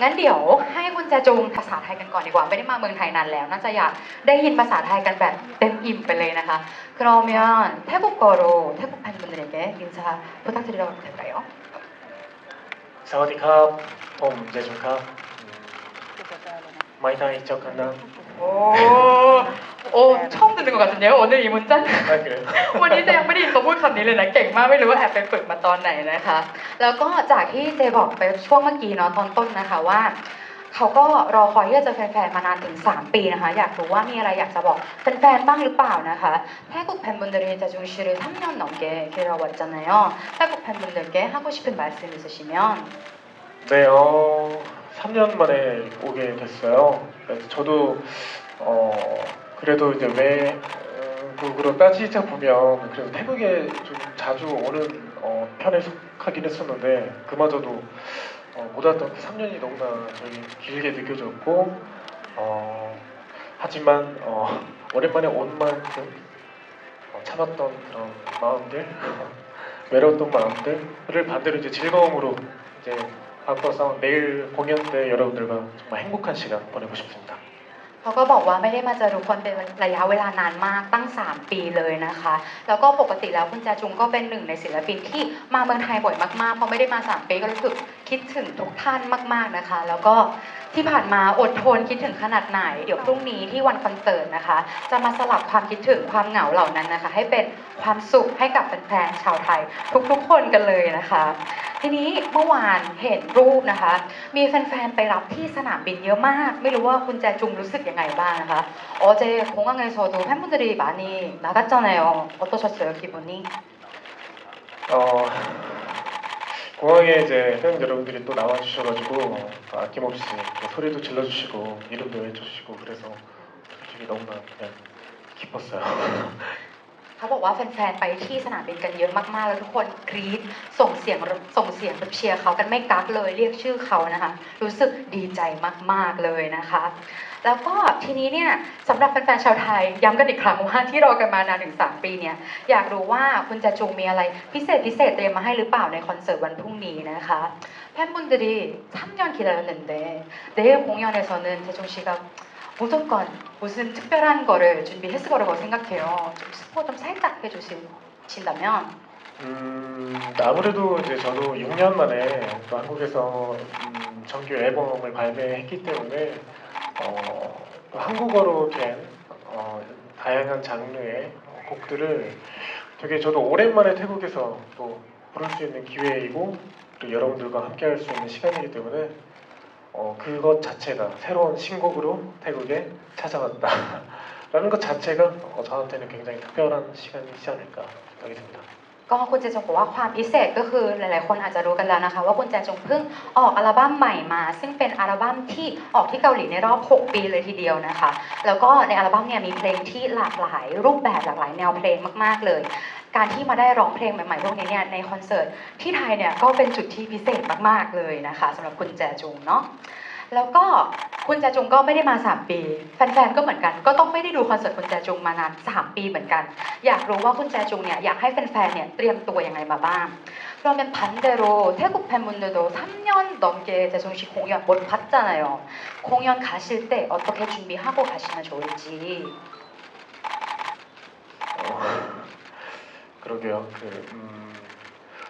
งั้นเดี๋ยวให้คุณแจจุงภาษาไทยกันก่อนดีกว่า ไม่ได้มาเมืองไทยนานแล้ว น่าจะอยากได้ยินภาษาไทยกันแบบเต็มอิ่มไปเลยนะคะ그러면태국어로태국팬분들에게인사부탁드려도될까요 สวัสดีครับผมเจจุนครับอืมไม่ได้เจอกันนะ 오, 오, 처음 듣는 것 같은데요, 오늘 이 문자? ไม่เกิด วันนี้เจยังไม่ได้ยินเขาพูดคำนี้เลยนะ เก่งมากไม่รู้ว่าแอบไปฝึกมาตอนไหนนะคะ แล้วก็จากที่เจบอกไปช่วงเมื่อกี้เนาะตอนต้นนะคะว่า เขาก็รอคอยที่จะเจอแฟนๆมานานถึง 3 ปีนะคะ อยากรู้ว่ามีอะไรอยากจะบอกแฟนๆบ้างหรือเปล่านะคะ태국팬분들이제중씨를 3년 넘게 기다려왔잖아요. 태국 팬분들께 하고 싶은 말씀 있으시면 네, 어, 3년 만에 오게 됐어요. 그래서 저도 어, 그래도 이제 외국으로 따지자 보면 그래도 태국에 좀 자주 오는 어, 편에 속하긴 했었는데 그마저도 어, 못 왔던 그 3년이 너무나 저희 길게 느껴졌고 어, 하지만 어, 오랜만에 온 만큼 어, 참았던 그런 마음들 외로웠던 마음들을 반대로 이제 즐거움으로 이제 바꿔서 내일 공연 때 여러분들과 정말 행복한 시간 보내고 싶습니다. เขาก็บอกว่าไม่ได้มาเจอทุกคนเป็นระยะเวลานานมากตั้ง 3 ปีเลยนะคะ แล้วก็ปกติแล้วคุณแจจุงก็เป็นหนึ่งในศิลปินที่มาเมืองไทยบ่อยมากๆเพราะไม่ได้มา 3 ปีก็รู้สึก คิดถึงทุกท่านมากๆนะคะ แล้วก็ที่ผ่านมาอดทนคิดถึงขนาดไหน เดี๋ยวพรุ่งนี้ที่วันคอนเสิร์ตนะคะ จะมาสลับความคิดถึงความเหงาเหล่านั้นนะคะ ให้เป็นความสุขให้กับแฟนๆชาวไทย ทุกๆ คนกันเลยนะคะ ทีนี้เมื่อวานเห็นรูปนะคะ มีแฟนๆ ไปรับที่สนามบินเยอะมาก ไม่รู้ว่าคุณแจจุงรู้สึกยังไงบ้างนะคะ 어제 공항에서도 팬분들이 많이 나갔잖아요. 어떠셨어요, 기분이? 어, 공항에 이제 팬 여러분들이 또 나와주셔가지고 또 아낌없이 또 소리도 질러주시고 이름도 외쳐주시고 그래서 솔직히 너무나 그냥 기뻤어요. เขาบอกว่าแฟนๆ ไปที่สนามบินกันเยอะมากๆ แล้วทุกคนกรี๊ดส่งเสียงส่งเสียงเชียร์เขากันไม่กักเลยเรียกชื่อเขานะคะ รู้สึกดีใจมากๆเลยนะคะ แล้วก็ทีนี้เนี่ยสำหรับแฟนๆ ชาวไทยย้ำกันอีกครั้งว่าที่รอกันมานานถึง 3 ปีเนี่ยอยากรู้ว่าคุณจะจุงมีอะไรพิเศษพิเศษเตรียมมาให้หรือเปล่าในคอนเสิร์ตวันพรุ่งนี้นะคะ 팬분들이 3년 기다렸는데 내일 공연에서는 재종 씨가 무조건 무슨 특별한 거를 준비했을 거라고 생각해요. 좀 스포 좀 살짝 해주신다면 음, 아무래도 이제 저도 6년 만에 또 한국에서 음, 정규 앨범을 발매했기 때문에 어, 또 한국어로 된 어, 다양한 장르의 곡들을 되게 저도 오랜만에 태국에서 또 부를 수 있는 기회이고 또 여러분들과 함께 할 수 있는 시간이기 때문에 어, 그것 자체가 새로운 신곡으로 태국에 찾아왔다라는 것 자체가 어, 저한테는 굉장히 특별한 시간이지 않을까 생각이 듭니다. ก็คุณเจจงบอกว่าความพิเศษก็คือหลาย ๆ คนอาจจะรู้กันแล้วนะคะ ว่าคุณแจจงเพิ่งออกอัลบั้มใหม่มา ซึ่งเป็นอัลบั้มที่ออกที่เกาหลีในรอบ 6 ปีเลยทีเดียวนะคะ แล้วก็ในอัลบั้มเนี่ยมีเพลงที่หลากหลายรูปแบบหลากหลายแนวเพลงมาก ๆ เลย การที่มาได้ร้องเพลงใหม่ ๆ พวกนี้เนี่ยในคอนเสิร์ตที่ไทยเนี่ยก็เป็นจุดที่พิเศษมาก ๆ เลยนะคะสำหรับคุณแจจุงเนาะ แล้วก็คุณแจจุงก็ไม่ได้มา 3 ปี แฟนๆ ก็เหมือนกัน ก็ต้องไม่ได้ดูคอนเสิร์ตคุณแจจุงมานาน 3 ปีเหมือนกัน อยากรู้ว่าคุณแจจุงเนี่ยอยากให้แฟนๆ เนี่ยเตรียมตัวยังไงมาบ้าง 그러면 반대로 태국 팬분들도 3년 넘게 재정 씨 공연 못 봤잖아요. 공연 가실 때 어떻게 준비하고 가시면 좋을지. 어, 그러게요. 그, 음,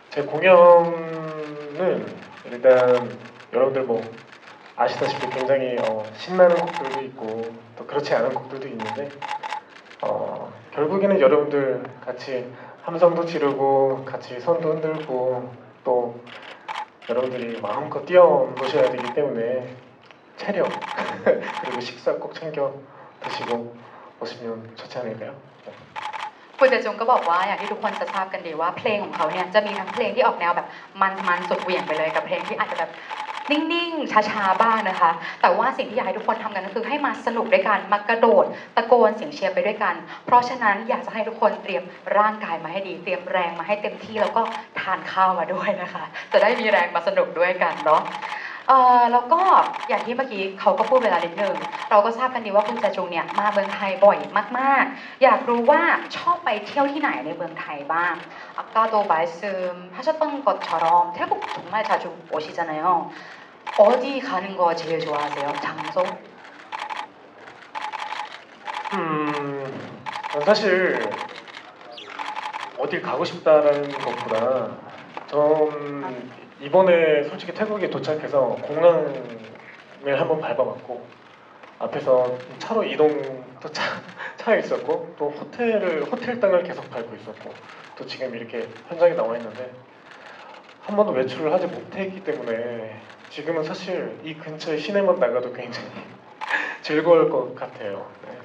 제 공연은 일단 여러분들 뭐 아시다시피 굉장히 어, 신나는 곡들도 있고 또 그렇지 않은 곡들도 있는데 어, 결국에는 여러분들 같이 함성도 지르고 같이 손도 흔들고 또 여러분들이 마음껏 뛰어노셔야 되기 때문에 체력 그리고 식사 꼭 챙겨 드시고 오시면 좋지 않을까요? คุณเจจงก็บอกว่าอย่างที่ทุกคนจะทราบกันดีว่าเพลงของเขาเนี่ยจะมีทั้งเพลงที่ออกแนวแบบมันๆสุดเหวี่ยงไปเลยกับเพลงที่อาจจะแบบนิ่งๆ ช้าๆ บ้างนะคะ แต่ว่าสิ่งที่อยากให้ทุกคนทำกันก็คือให้มาสนุกด้วยกันมากระโดด ตะโกนเสียงเชียร์ไปด้วยกัน เพราะฉะนั้นอยากจะให้ทุกคนเตรียมร่างกายมาให้ดี เตรียมแรงมาให้เต็มที่แล้วก็ทานข้าวมาด้วยนะคะ จะได้มีแรงมาสนุกด้วยกันเนาะ เอ่อแล้วก็อย่างที่เมื่อกี้เขาก็พูดเวลานิดนึงเราก็ทราบกันดีว่าคุณจาจุงเนี่ยมาเมืองไทยบ่อยมาก ๆ อยากรู้ว่าชอบไปเที่ยวที่ไหนในเมืองไทยบ้าง아까도말씀하셨던것처럼태국정말자주오시잖아요 어디 가는 거 제일 좋아하세요? 장소? 음, 전 사실 어딜 가고 싶다라는 것보다 전 이번에 솔직히 태국에 도착해서 공항을 한번 밟아봤고 앞에서 차로 이동도 차, 차에 있었고 또 호텔을 호텔 땅을 계속 밟고 있었고 또 지금 이렇게 현장에 나와 있는데 한 번도 외출을 하지 못했기 때문에 지금은 사실 이 근처에 시내만 나가도 굉장히 즐거울 것 같아요. 네.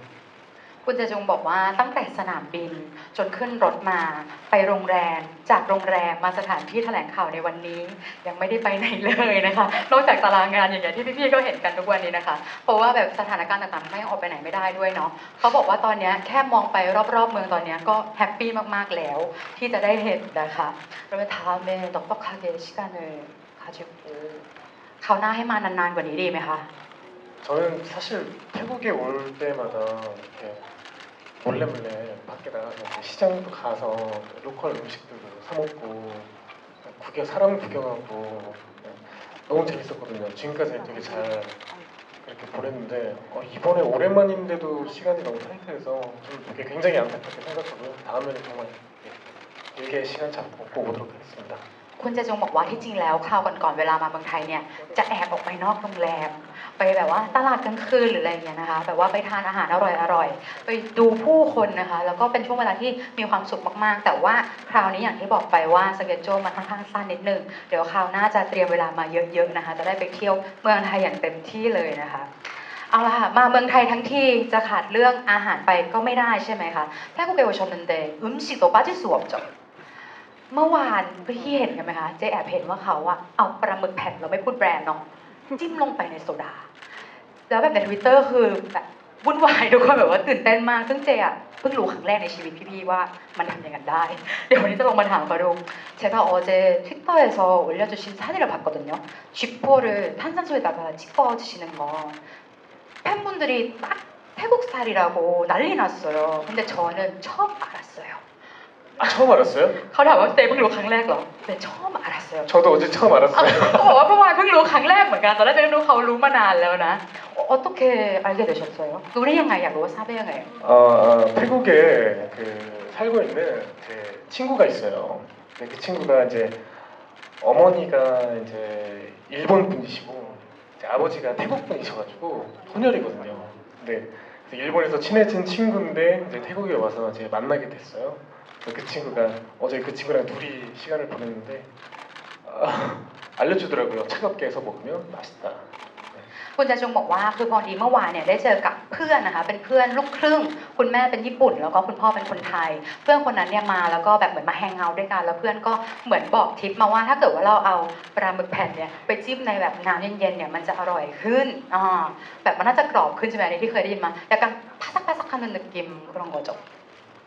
คุณเจจงบอกว่าตั้งแต่สนามบินจนขึ้นรถมาไปโรงแรม จากโรงแรมมาสถานที่แถลงข่าวในวันนี้ ยังไม่ได้ไปไหนเลยนะคะ นอกจากตารางงานอย่างเงี้ยที่พี่ๆก็เห็นกันทุกวันนี้นะคะ เพราะว่าแบบสถานการณ์ต่างๆทำให้ออกไปไหนไม่ได้ด้วยเนาะเขาบอกว่าตอนเนี้ยแค่มองไปรอบๆเมืองตอนเนี้ยก็แฮปปี้มากๆแล้ว ที่จะได้เห็นนะคะเราไปทำเมนตอกตอกคาเกชิกันเลยคาจิโกเขาวหน้าให้มานานๆกว่านี้ดีไหมคะ 저는 사실 태국에 올 때마다 이렇게 몰래 몰래 밖에 나가서 시장도 가서 로컬 음식들도 사 먹고 구경 사람 구경하고 네, 너무 재밌었거든요. 지금까지 되게 잘 그렇게 보냈는데 어, 이번에 오랜만인데도 시간이 너무 타이트해서 좀 되게 굉장히 안타깝게 생각하고요. 다음에는 정말 예, 길게 시간 잡고 꼭 오도록 하겠습니다. คุณเจจงบอกว่าที่จริงแล้วคราวก่อนๆเวลามาเมืองไทยเนี่ยจะแอบออกไปนอกโรงแรม ไปแบบว่าตลาดกลางคืนหรืออะไรเงี้ยนะคะแบบว่าไปทานอาหารอร่อยๆไปดูผู้คนนะคะ แล้วก็เป็นช่วงเวลาที่มีความสุขมากๆ แต่ว่าคราวนี้อย่างที่บอกไปว่าสเกจโจมันค่อนข้างสั้นนิดนึงเดี๋ยวคราวหน้าจะเตรียมเวลามาเยอะๆนะคะ จะได้ไปเที่ยวเมืองไทยอย่างเต็มที่เลยนะคะเอาละค่ะมาเมืองไทยทั้งที่จะขาดเรื่องอาหารไปก็ไม่ได้ใช่ไหมคะถ้ากูเกวชมนันเดอึมสิโตปาจิสวบจบ เมื่อวานพี่เห็นกันไหมคะ เจ๊แอบเห็นว่าเขาอะเอาปลาหมึกแผ่นเราไม่พูดแบรนด์เนาะจิ้มลงไปในโซดา แล้วแบบในทวิตเตอร์คือแบบวุ่นวายทุกคนแบบว่าตื่นเต้นมาก ซึ่งเจ๊อะเพิ่งรู้ครั้งแรกในชีวิตพี่ๆว่ามันทำอย่างนั้นได้ เดี๋ยววันนี้จะลองมาถามเขาดู 제가 어제 트위터에서 올려주신 사진을 봤거든요. 쥐포를 탄산수에다가 찍어 드시는 거 팬분들이 딱 태국 스타일이라고 난리 났어요. 근데 저는 처음 알았어요. 아 처음 알았어요? เขาถามว่าเต้เพิ่งรู้ครั้งแรกเหรอเต้ชอบอ่านเซล 저도 어제 처음 알았어요. เขาบอกว่าเมื่อวานเพิ่งรู้ครั้งแรกเหมือนกันตอนแรกเต้รู้เขารู้มานานแล้วนะออโตเค알게 되셨어요? รู้ได้ยังไงอยากรู้ว่าทราบได้ยังไง 어, 어, 태국에 그 살고 있는 제 친구가 있어요. 근데 그 친구가 이제 어머니가 이제 일본 분이시고 이제 아버지가 태국 분이셔가지고 혼혈이거든요. 근데 그래서 일본에서 친해진 친구인데 이제 태국에 와서 이제 만나게 됐어요. 그래서 그 친구가 어제 그 친구랑 둘이 시간을 보냈는데 아, 알려주더라고요. 차갑게 해서 먹으면 맛있다. คุณจะจงบอกว่าคือพอดีเมื่อวานเนี่ยได้เจอกับเพื่อนนะคะเป็นเพื่อนลูกครึ่ง คุณแม่เป็นญี่ปุ่น แล้วก็คุณพ่อเป็นคนไทย เพื่อนคนนั้นเนี่ยมาแล้วก็แบบเหมือนมาแฮงเอาท์ด้วยกันแล้วเพื่อนก็เหมือนบอกทิปมาว่าถ้าเกิดว่าเราเอาปลาหมึกแผ่นเนี่ยไปจิ้มในแบบน้ำเย็นๆเนี่ยมันจะอร่อยขึ้นอ่าแบบมันน่าจะกรอบขึ้นใช่ไหมอันนี้ที่เคยได้ยินมา약간바삭바삭하는느낌그런거죠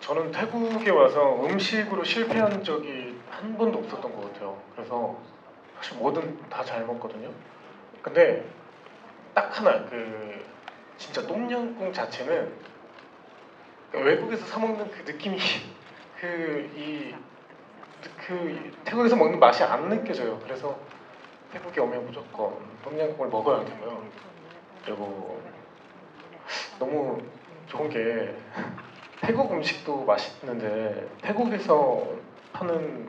저는 태국에 와서 음식으로 실패한 적이 한 번도 없었던 것 같아요. 그래서 사실 뭐든 다 잘 먹거든요. 근데 딱 하나 그 진짜 똠양꿍 자체는 그러니까 외국에서 사 먹는 그 느낌이 그이그 태국에서 먹는 맛이 안 느껴져요. 그래서 태국에 오면 무조건 똠양꿍을 먹어야 되고요. 그리고 너무 좋은 게 태국 음식도 맛있는데 태국에서 파는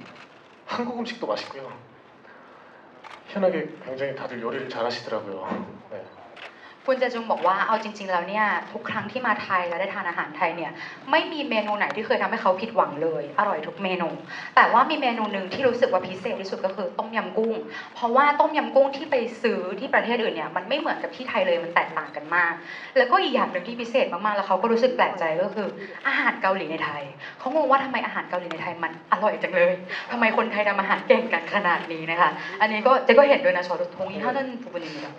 한국 음식도 맛있고요. 희한하게 굉장히 다들 요리를 잘하시더라고요. 네. คุณเจจุงบอกว่าเอาจริง ๆ แล้วเนี่ยทุกครั้งที่มาไทยแล้วได้ทานอาหารไทยเนี่ยไม่มีเมนูไหนที่เคยทำให้เขาผิดหวังเลย อร่อยทุกเมนู แต่ว่ามีเมนูหนึ่งที่รู้สึกว่าพิเศษที่สุดก็คือต้มยำกุ้ง เพราะว่าต้มยำกุ้งที่ไปซื้อที่ประเทศอื่นเนี่ยมันไม่เหมือนกับที่ไทยเลยมันแตกต่างกันมาก แล้วก็อีกอย่างหนึ่งที่พิเศษมากๆแล้วเขาก็รู้สึกแปลกใจก็คือ อาหารเกาหลีในไทยเขางงว่าทำไมอาหารเกาหลีในไทยมันอร่อยจังเลย ทำไมคนไทยทำอาหารเก่งกันขนาดนี้นะคะอันนี้ก็เจ๊ก็เห็นด้วยนะชอตุกทงอีท่านนั่นปุบนิมิตะ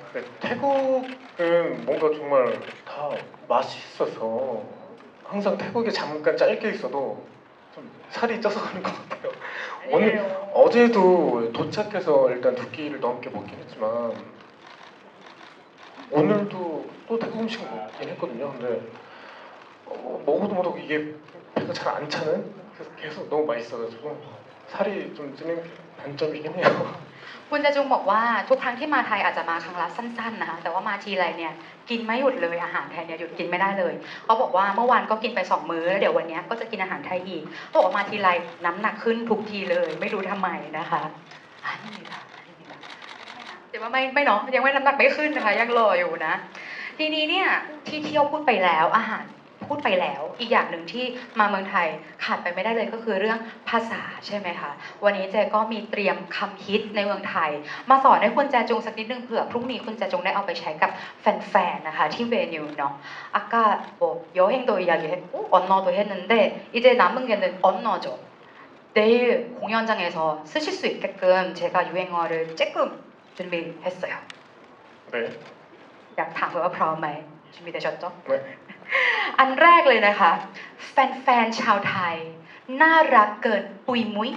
태국은 뭔가 정말 다 맛있어서 항상 태국에 잠깐 짧게 있어도 좀 살이 쪄서 가는 것 같아요. 오늘 어제도 도착해서 일단 두 끼를 넘게 먹긴 했지만 오늘도 또 태국 음식 먹긴 했거든요. 근데 어, 먹어도 먹어도 이게 배가 잘 안 차는 그래서 계속 너무 맛있어가지고 살이 좀 찌는 게 단점이긴 해요. คุณเจจุงบอกว่าทุกครั้งที่มาไทยอาจจะมาครั้งละสั้นๆนะคะแต่ว่ามาทีไรเนี่ยกินไม่หยุดเลยอาหารไทยเนี่ยหยุดกินไม่ได้เลยเขาบอกว่าเมื่อวานก็กินไปสองมื้อแล้วเดี๋ยววันนี้ก็จะกินอาหารไทยอีกเขาบอกว่ามาทีไรน้ำหนักขึ้นทุกทีเลย ไม่รู้ทำไมนะคะอันนี้ค่ะอันนี้ค่ะแต่ว่าไม่ไม่เนาะยังไม่น้ำหนักไม่ขึ้นนะคะยังรออยู่นะ ทีนี้เนี่ยที่เที่ยวพูดไปแล้วอาหาร พูดไปแล้ว อีกอย่างหนึ่งที่มาเมืองไทยขาดไปไม่ได้เลยก็คือเรื่องภาษาใช่ไหมคะวันนี้เจก็มีเตรียมคำฮิตในเมืองไทย มาสอนให้คุณแจจงสักนิดนึงเผื่อพรุ่งนี้คุณแจจงได้เอาไปใช้กับแฟนๆนะคะที่เวนิวเนาะ아까뭐여행도이야기했고언어도했는데이제남은게는언어죠내일공연장에서쓰실수있게끔제가유행어를조금준비했어요 네. อยากถามว่าพร้อมไหม준비되셨죠 네. อันแรกเลยนะคะ แฟนๆ ชาวไทย น่ารักเกินปุยมุ้ย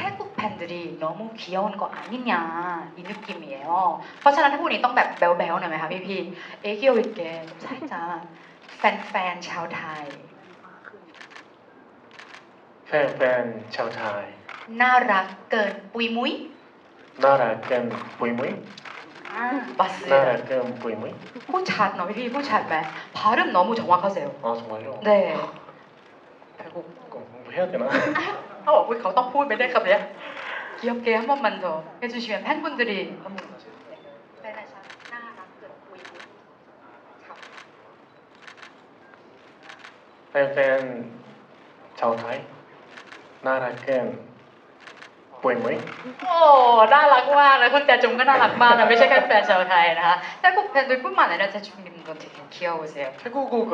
태국팬들이너무귀여운거아니냐이느낌이에요เพราะฉะนั้นถ้าพูดนี้ต้องแบบแบ๊วๆหน่อยไหมคะพี่พี่ๆเอ๊ะเกี่ยวอีกแกใช่จ้าแฟนๆ ชาวไทย 팬팬 샤오타이 น่ารักเกินปุยมุ้ย 나라끔 보이무이 맞습니다. 네, 그럼 부이무이. 호잣, 너희 호잣말. 발음 너무 정확하세요. 아 정말요? 네. 결국 뭐 해야 되나? 어, 우리 가다 보면 매달 가면 귀엽게 한 번만 더 해주시면 팬분들이 팬팬 자오타이 나라켄 끔 보이무이 โอ้น่ารักมากเลยคุณแจจุงก็น่ารักมากนะไม่ใช่แค่แฟนชาวไทยนะคะแต่พวกแฟนด้วย뿐만 아니라 제주님도 되게 귀여우세요 태국어가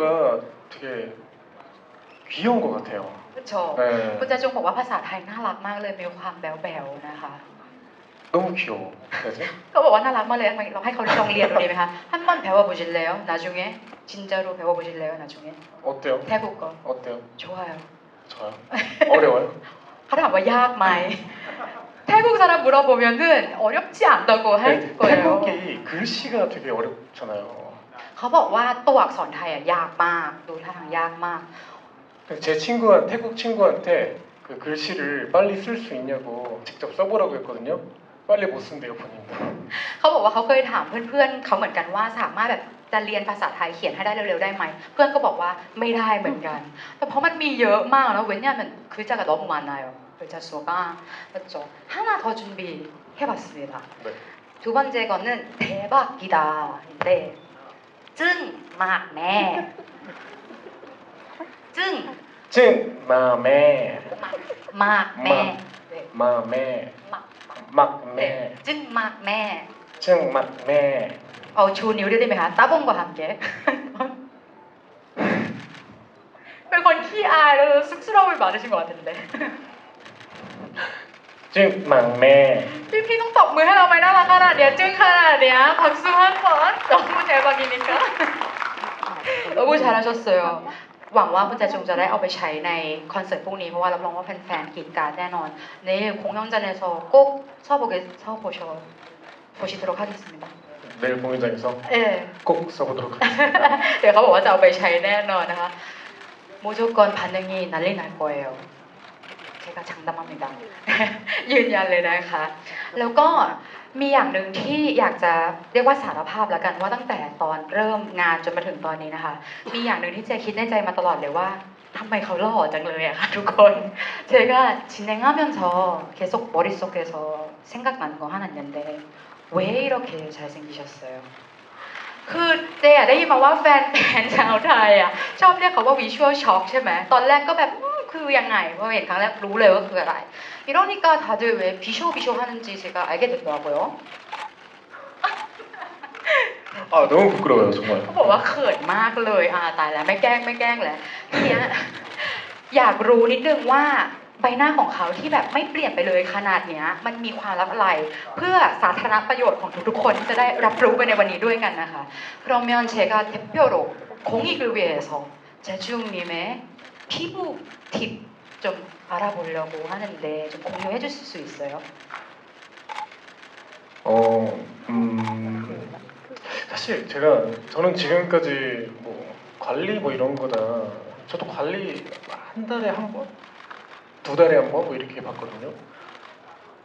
되게 귀여운 것 같아요. คุณโช 네. คุณแจจุงบอกว่าภาษาไทยน่ารักมากเลยมีความแบ๊วๆนะคะ 너무 귀여워. 그지? ก็บอกว่าน่ารักมากเลยเราให้เขาลองเรียนดูดีไหมคะ한번배워보실래요나중에진짜로배워보실래요나중에 어때요? 태국어 어때요? 좋아요 저요? 어려워요? เขาถามว่ายากไหม 태국 사람 물어보면은 어렵지 않다고 할 네, 거예요. 태국이 글씨가 되게 어렵잖아요. เขาบอกว่าตัวอักษรไทยอะยากมาก ดูท่าทางยากมาก 그래서 제 친구한 태국 친구한테 그 글씨를 빨리 쓸 수 있냐고 직접 써보라고 했거든요. 빨리 못 쓴대요 본인도. เขาบอกว่าเขาเคยถามเพื่อนๆเขาเหมือนกันว่าสามารถแบบจะเรียนภาษาไทยเขียนให้ได้เร็วๆได้ไหม เพื่อนก็บอกว่าไม่ได้เหมือนกัน แต่เพราะมันมีเยอะมากแล้วเว้นเนี่ยมันคือจะกระดบมันนาย 글자수가그렇죠하나더준비해봤습니다 네. 두 번째 거는 대박이다인데 찡 막 매. 찡 찡 마매 막 매. 네. 마매 막 막매 네. 찡 막 매. 찡 막매 어, 주นิ้วได้ไหมคะ따봉과 함께 เป็นคนขี้อายแล้ว쑥스러움이 많으신 것 같은데 찡 막매 พี่พี่ต้องตบมือให้เราไหมน่ารักขนาดเนี้ยจึ้งขนาดเนี้ย박수 한번 너무 대박이니까 너무 잘하셨어요 หวังว่าคุณแจจงจะได้เอาไปใช้ในคอนเสิร์ตพรุ่งนี้เพราะว่ารับรองว่าแฟนๆกรีดกรารแน่นอนในคงย่องจันเนโซ꼭 서보게 서보셔 보시도록 하겠습니다. 내일 공연장에서 예. 꼭 써보도록 하겠습니다. เดี๋ยวเขาบอกว่าจะเอาไปใช้แน่นอนนะคะ 무조건 반응이 난리 날 거예요. 제가 장담합니다. ยืนยันเลยนะคะ แล้วก็มีอย่างหนึ่งที่อยากจะเรียกว่าสารภาพแล้วกันว่าตั้งแต่ตอนเริ่มงานจนมาถึงตอนนี้นะคะ มีอย่างหนึ่งที่เจคิดในใจมาตลอดเลยว่าทำไมเขาหล่อจังเลยอะค่ะทุกคน 제가 진행하면서 계속 머릿속에서 생각나는 거 하나 있는데 왜 이렇게 잘생기셨어요? คือเจอะได้ยินมาว่าแฟนแฟนชาวไทยอ่ะชอบเรียกเขาว่าวิชวลช็อคใช่ไหมตอนแรกก็แบบ อืมคือยังไงพอเห็นครั้งแรกรู้เลยว่าคืออะไร이러니까다들왜비쇼비쇼하는지제가알게됐더라고요 아 너무 부끄러워요 정말. เขาบอกว่าเขินมากเลยอ่าตายแล้วไม่แกล้งไม่แกล้งแหละทีเนี้ยอยากรู้นิดนึงว่าใบหน้าของเขาที่แบบไม่เปลี่ยนไปเลยขนาดเนี้ย มันมีความลับอะไร เพื่อสาธารณประโยชน์ของทุกๆคนที่จะได้รับรู้ไปในวันนี้ด้วยกันนะคะ그러면제가대표로공익을위해서재중님의 피부 팁 좀 알아보려고 하는데 좀 공유해 주실 수 있어요 어, 음, 사실 제가 저는 지금까지 뭐 관리 뭐 이런 거다. 저도 관리 한 달에 한 번, 두 달에 한 번 뭐 이렇게 받거든요.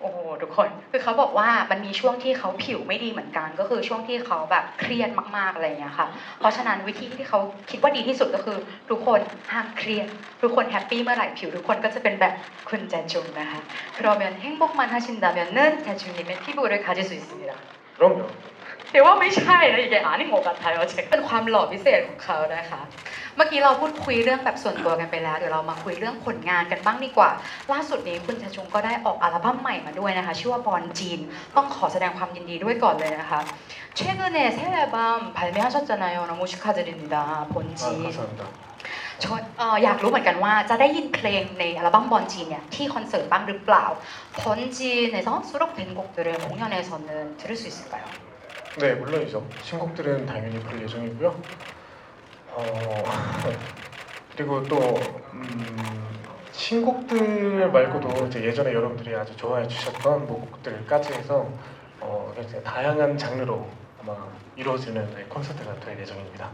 โอ้โหทุกคนคือเขาบอกว่ามันมีช่วงที่เขาผิวไม่ดีเหมือนกัน ก็คือช่วงที่เขาแบบเครียดมากๆอะไรอย่างเงี้ยค่ะ เพราะฉะนั้นวิธีที่เขาคิดว่าดีที่สุดก็คือ ทุกคนห้ามเครียด ทุกคนแฮปปี้เมื่อไหร่ผิวทุกคนก็จะเป็นแบบคุณแจจุงนะคะ그러면행복만하신다면은재중님의피부를가질수있습니다 그럼 요. ถือว่าไม่ใช่นะอย่างอ่านนี่งงกันไทยว่าเช็คเป็นความหล่อพิเศษของเขานะคะ เมื่อกี้เราพูดคุยเรื่องแบบส่วนตัวกันไปแล้ว เดี๋ยวเรามาคุยเรื่องผลงานกันบ้างดีกว่า ล่าสุดนี้คุณชาชุงก็ได้ออกอัลบั้มใหม่มาด้วยนะคะ ชื่อว่าบอลจีน ต้องขอแสดงความยินดีด้วยก่อนเลยนะคะ최근에새앨범발매하셨잖아요 너무 축하드립니다 아, 본지 감사합니다. ชดเอ่ออยากรู้เหมือนกันว่าจะได้ยินเพลงในอัลบั้มบอลจีนเนี่ยที่คอนเสิร์ตบ้างหรือเปล่าบอลจีน에서수록된곡들을공연에서는들을수있을까요 네, 물론이죠. 신곡들은 당연히 부를 예정이고요. 어, 그리고 또 음, 신곡들 말고도 이제 예전에 여러분들이 아주 좋아해 주셨던 뭐 곡들까지 해서 어, 굉장히 다양한 장르로 아마 이루어지는 네, 콘서트가 될 예정입니다.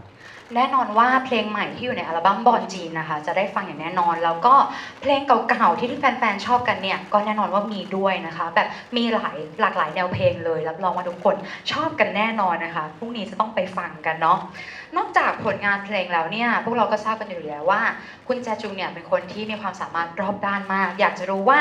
แน่นอนว่าเพลงใหม่ที่อยู่ในอัลบั้มบอลจีนนะคะ จะได้ฟังอย่างแน่นอน แล้วก็เพลงเก่าๆที่แฟนๆชอบกันเนี่ยก็แน่นอนว่ามีด้วยนะคะ แบบมีหลายหลากหลายแนวเพลงเลยรับรองว่าทุกคนชอบกันแน่นอนนะคะพรุ่งนี้จะต้องไปฟังกันเนาะนอกจากผลงานเพลงแล้วเนี่ยพวกเราก็ทราบกันอยู่แล้วว่า คุณแจจุงเนี่ยเป็นคนที่มีความสามารถรอบด้านมาก อยากจะรู้ว่า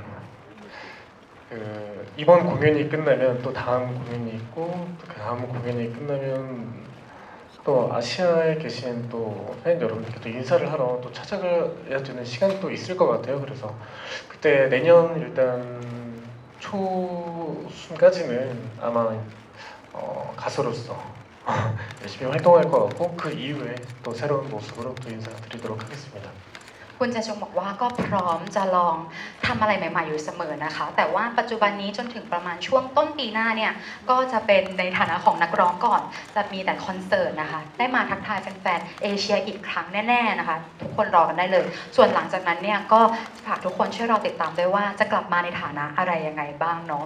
그 이번 공연이 끝나면 또 다음 공연이 있고 또그 다음 공연이 끝나면 또 아시아에 계신 또 팬 여러분들께 또 인사를 하러 또 찾아가야 되는 시간이 또 있을 것 같아요. 그래서 그때 내년 일단 초순까지는 아마 어, 가수로서 열심히 활동할 것 같고 그 이후에 또 새로운 모습으로 또 인사드리도록 하겠습니다. คุณจะชงบอกว่าก็พร้อมจะลองทำอะไรใหม่ ๆ อยู่เสมอนะคะ แต่ว่าปัจจุบันนี้จนถึงประมาณช่วงต้นปีหน้าเนี่ยก็จะเป็นในฐานะของนักร้องก่อน จะมีแต่คอนเสิร์ตนะคะ ได้มาทักทายแฟนๆเอเชียอีกครั้งแน่ๆนะคะ ทุกคนรอกันได้เลย ส่วนหลังจากนั้นเนี่ยก็ฝากทุกคนช่วยรอติดตามด้วยว่าจะกลับมาในฐานะอะไรยังไงบ้างเนาะ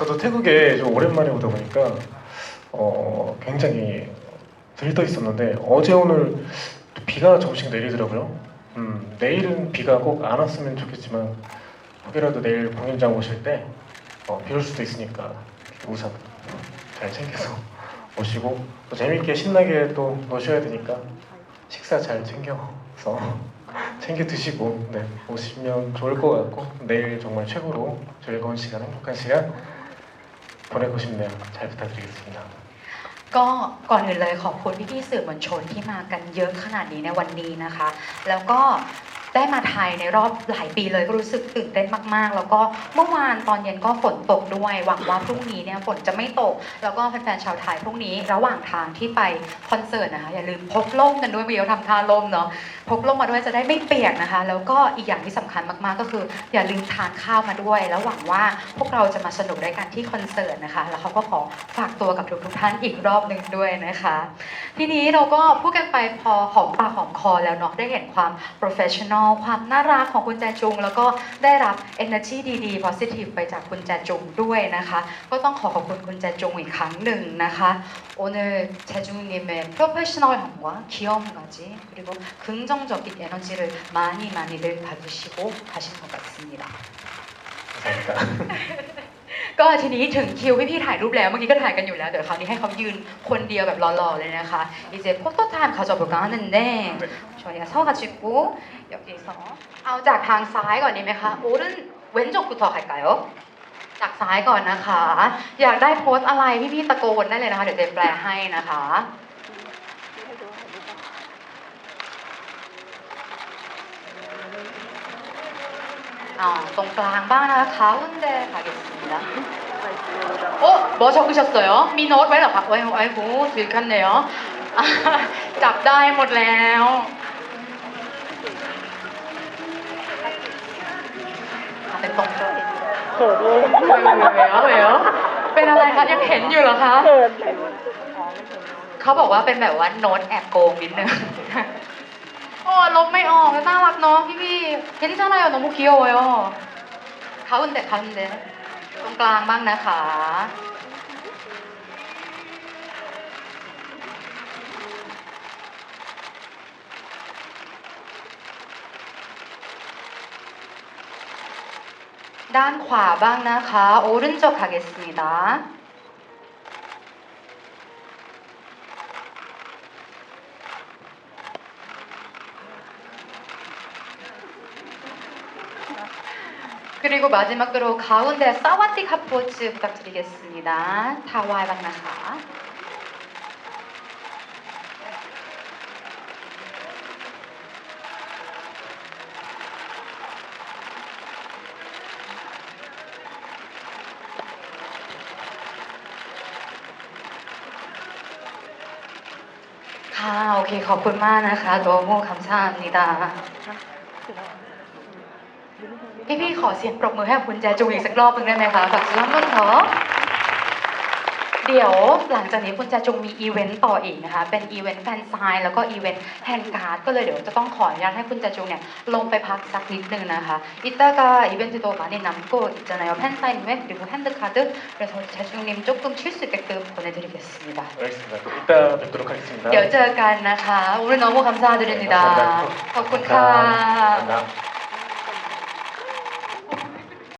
저도 태국에 좀 오랜만에 오다 보니까 어, 굉장히 들떠 있었는데 어제 오늘 또 비가 조금씩 내리더라고요. 음, 내일은 비가 꼭 안 왔으면 좋겠지만 혹여라도 내일 공연장 오실 때 어, 비올 수도 있으니까 우산 잘 챙겨서 오시고 또 재밌게 신나게 또 노셔야 되니까 식사 잘 챙겨서 챙겨 드시고 네, 오시면 좋을 것 같고 내일 정말 최고로 즐거운 시간, 행복한 시간 보내고 싶네요. 잘 부탁드리겠습니다. ก็ก่อนอื่นเลยขอบคุณพี่ๆสื่อมวลชนที่มากันเยอะขนาดนี้ในวันนี้นะคะ แล้วก็ ได้มาไทยในรอบหลายปีเลยก็รู้สึกตื่นเต้นมากๆ แล้วก็เมื่อวานตอนเย็นก็ฝนตกด้วย หวังว่าพรุ่งนี้เนี่ยฝนจะไม่ตก แล้วก็แฟนๆชาวไทยพรุ่งนี้ระหว่างทางที่ไปคอนเสิร์ตนะคะอย่าลืมพกร่มกันด้วยมีเขาทำท่าร่มเนาะพกร่มมาด้วยจะได้ไม่เปียกนะคะ แล้วก็อีกอย่างที่สำคัญมากๆก็คือ อย่าลืมทานข้าวมาด้วย แล้วหวังว่าพวกเราจะมาสนุกด้วยกันที่คอนเสิร์ตนะคะ แล้วเขาก็ขอฝากตัวกับทุกๆท่านอีกรอบหนึ่งด้วยนะคะ ทีนี้เราก็พูดกันไปพอหอมปากหอมคอแล้วเนาะได้เห็นความ professional ความน่ารักของคุณแจจุง แล้วก็ได้รับ energy ดีๆ positive ไปจากคุณแจจุงด้วยนะคะ ก็ต้องขอขอบคุณคุณแจจุงอีกครั้งหนึ่งนะคะ 오늘 재중님의 프로페셔널함과 귀여움까지 그리고 긍정적인 에너지를 많이 많이들 받으시고 가신 것 같습니다. 감사합니다. ก็ทีนี้ถึงคิวพี่พี่ถ่ายรูปแล้วเมื่อกี้ก็ถ่ายกันอยู่แล้วแต่คราวนี้ให้เขายืนคนเดียวแบบหล่อๆเลยนะคะอีเจพวกต้ไทม์เขาจะบอกกันนั่นแน่ช่วยาเท่ากับชิปุยกที่สองเอาจากทางซ้ายก่อนดีไหมคะโอ้เรื่องเว้นจบกุทอไข่ไก่อ๋อจากซ้ายก่อนนะคะ อยากได้โพสอะไรพี่พี่ตะโกนได้เลยนะคะเดี๋ยวเจมแปลให้นะคะ ว้เหรอคะไว้ไว้หูถือกันเนยวอ่ะจับได้หมดแล้วอ่ะเป็นตรงตัว เขินเลย 왜요? 왜요? เป็นอะไรคะยังเห็นอยู่เหรอคะ เขิน เขาบอกว่าเป็นแบบว่าโน้ตแอบโกงนิดนึง 어, 럽 메이 어, 나락 너 히비 괜찮아요. 너무 귀여워요. 가운데 가운데. 동그랑 막 나가. 난 과방 나가 오른쪽 가겠습니다. 그리고 마지막으로 가운데 사와디카 포즈 부탁드리겠습니다. 타와이 박나사. 아, 오케이. ขอบคุณมากนะคะ 너무 감사합니다. พี่ๆขอเสียงปรบมือให้กับคุณแจจูอีกสักรอบหนึงได้ไหมคะแบบล้ำต้นขอเดี๋ยวหลังจากนี้คุณแจจุงมีอีเวนต์ต่ออีกนะคะ เป็นอีเวนต์แฟนไซน์แล้วก็อีเวนต์แฮนด์การ์ดก็เลยเดี๋ยวจะต้องขออนุญาตให้คุณแจจุงเนี่ยลงไปพักสักนิดนึงนะคะ이따가이벤트도많이남고있잖아요팬사인회그리고핸드카드그래서재중님조금쉴수 있게끔 보내드리겠습니다 알겠습니다. 이따 뵙도록 하겠습니다. เดี๋ยวเจอกันนะคะ오늘너무감사드립니다 네, 감사합니다. ขอบคุณค่ะ 감사합니다.